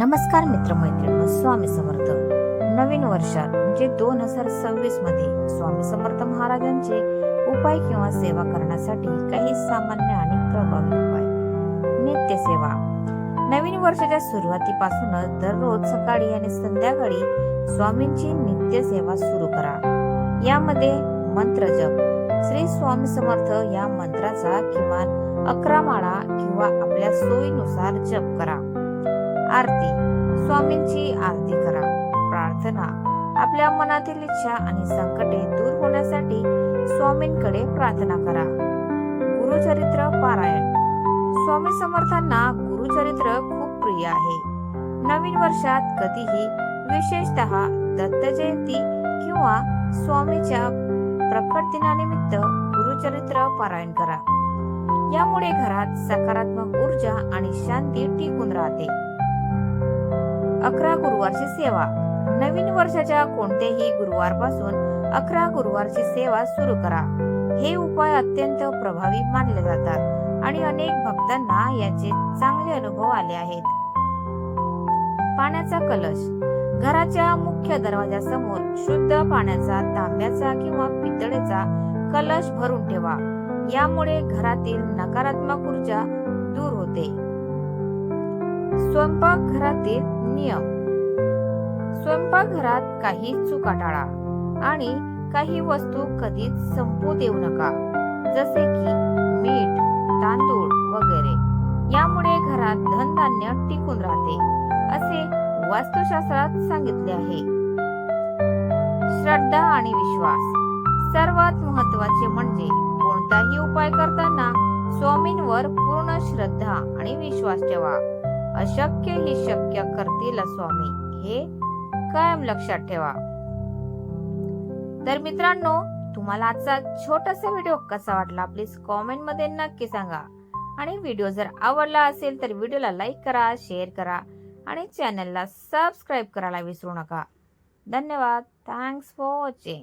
नमस्कार मित्रमैत्रिणी स्वामी समर्थ. नवीन वर्षात म्हणजे दोन हजार सव्वीसमध्ये स्वामी समर्थ महाराजांचे उपाय किंवा सेवा करण्यासाठी काही सामान्य आणि प्रभावी उपाय. नित्य सेवा. नवीन वर्षाच्या सुरुवातीपासूनच दररोज सकाळी आणि संध्याकाळी स्वामींची नित्य सेवा सुरू करा. यामध्ये मंत्र जप. श्री स्वामी समर्थ या मंत्राचा किमान अकरा माळा किंवा आपल्या सोयीनुसार जप करा. आरती. स्वामींची आरती करा. प्रार्थना. आपल्या मनातील इच्छा आणि संकटे दूर होण्यासाठी स्वामींकडे प्रार्थना करा. गुरुचरित्र पारायण. स्वामी समर्थांना गुरुचरित्र खूप प्रिय आहे. नवीन वर्षात कधीही विशेषतः दत्त जयंती किंवा स्वामीच्या प्रकट दिनानिमित्त गुरुचरित्र पारायण करा. यामुळे घरात सकारात्मक ऊर्जा अकरा गुरुवारची सेवा. नवीन वर्षाच्या कोणत्याही गुरुवारपासून अकरा गुरुवारची सेवा सुरू करा. हे उपाय अत्यंत प्रभावी मानले जातात आणि अनेक भक्तांना याचे चांगले अनुभव आले आहेत. पाण्याचा कलश. घराच्या मुख्य दरवाजासमोर शुद्ध पाण्याचा तांब्याचा किंवा पितळेचा कलश भरून ठेवा. यामुळे घरातील नकारात्मक ऊर्जा दूर होते. स्वयंपाकघरातील नियम. स्वयंपाकघरात काही चुका टाळा आणि काही वस्तू कधीच संपू देऊ नका जसे की मीठ तांदूळ वगैरे. यामुळे घरात धनधान्य टिकून राहते असे वास्तुशास्त्रात सांगितले आहे. श्रद्धा आणि विश्वास. सर्वात महत्त्वाचे म्हणजे कोणताही उपाय करताना स्वामींवर पूर्ण श्रद्धा आणि विश्वास ठेवा. अशक्य ही शक्य करतील स्वामी. हे कायम लक्षात ठेवा. तर मित्रांनो तुम्हाला आजचा छोटासा व्हिडिओ कसा वाटला? प्लीज कॉमेंटमध्ये नक्की सांगा. आणि व्हिडिओ जर आवडला असेल तर व्हिडिओला लाईक करा शेअर करा आणि चॅनलला सबस्क्राईब करायला विसरू नका. धन्यवाद. Thanks for watching